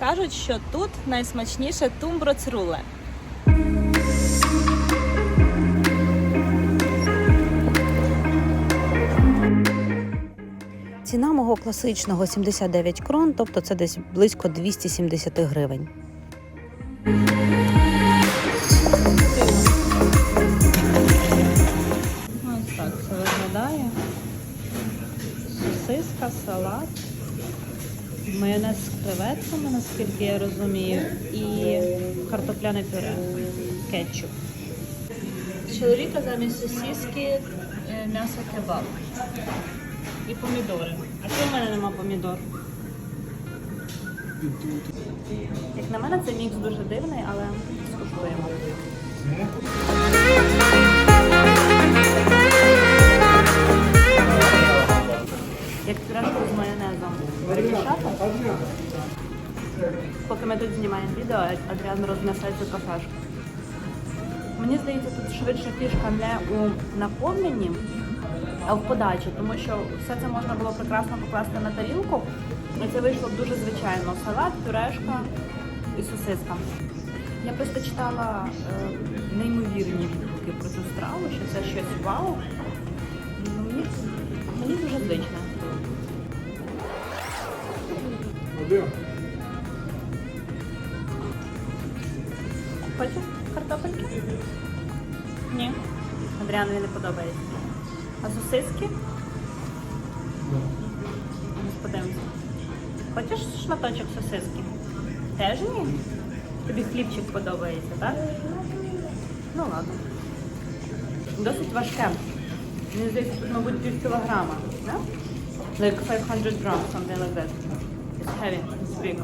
кажуть, що тут найсмачніше тумброцруле. Ціна мого класичного 79 крон, тобто це десь близько 270 гривень. Ось так це виглядає. Сосиска, салат, майонез з креветками, наскільки я розумію, і картопляне пюре, кетчуп. Чоловіка замість сосиски е, м'ясо кебаб. І помідори. А чому в мене нема помідор? Як на мене, цей мікс дуже дивний, але скуштуємо. Перемішати. Поки ми тут знімаємо відео, Адріан рознесе цю кафешку. Мені здається, тут швидше фішка не у наповненні, а в подачі, тому що все це можна було прекрасно покласти на тарілку. І це вийшло б дуже звичайно. Салат, пюрешка і сосиска. Я просто читала е, неймовірні відгуки про цю страву, що це щось вау. Ну, Мені, мені дуже звично. Хочеш картопельки? Ні. Адріанові не подобається. А сосиски? Подивимося. Хочеш шматочок сосиски? Теж ні? Тобі хлібчик подобається, так? Ну ладно. Досить важке. Мені здається, тут, мабуть, пів кілограма. Да? Like 500 grams, something like that. It's heavy, it's big.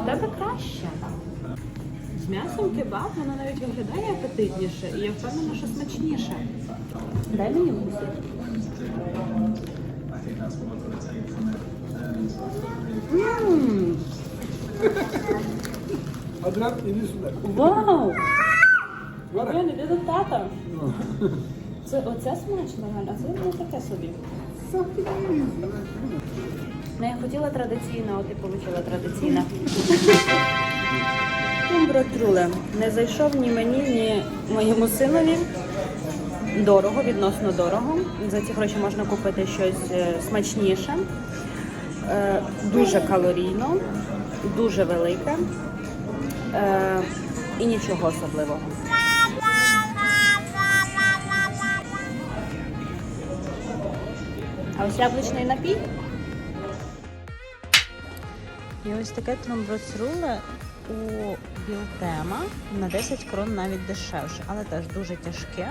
В тебе краще. З м'ясом кебаб воно навіть виглядає апетитніше і я впевнена, що смачніше. Дай мені. Ммм, іди сюди. Вау! Блін, іди до тата. Це оце смачно а це не таке собі. Ну, я хотіла традиційне, от і отримала традиційне. Тумбротруле. Не зайшов ні мені, ні моєму синові. Дорого, відносно дорого. За ці гроші можна купити щось е, смачніше, Е, дуже калорійно, дуже велике е, і нічого особливого. А ось яблучний напій. І ось таке тромброцруле у Білтема на 10 крон навіть дешевше, але теж дуже тяжке.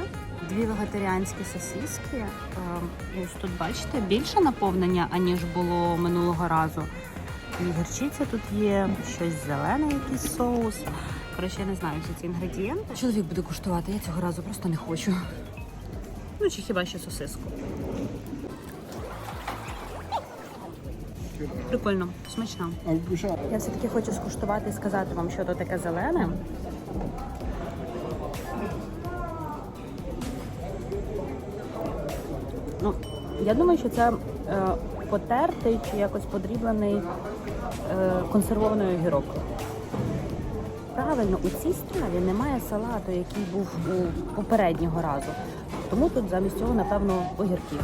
Дві вегетаріанські сосиски. Ем, Ось тут бачите, більше наповнення, аніж було минулого разу. І гірчиця тут є, щось зелене, якийсь соус. Коротше, я не знаю всі ці інгредієнти. Чоловік буде куштувати, я цього разу просто не хочу. Ну чи хіба що сосиску. Прикольно, смачно. Я все-таки хочу скуштувати і сказати вам, що то таке зелене. Ну, я думаю, що це е, потертий чи якось подріблений е, консервований огірок. Правильно, у цій страві немає салату, який був у попереднього разу. Тому тут замість цього, напевно, огірки.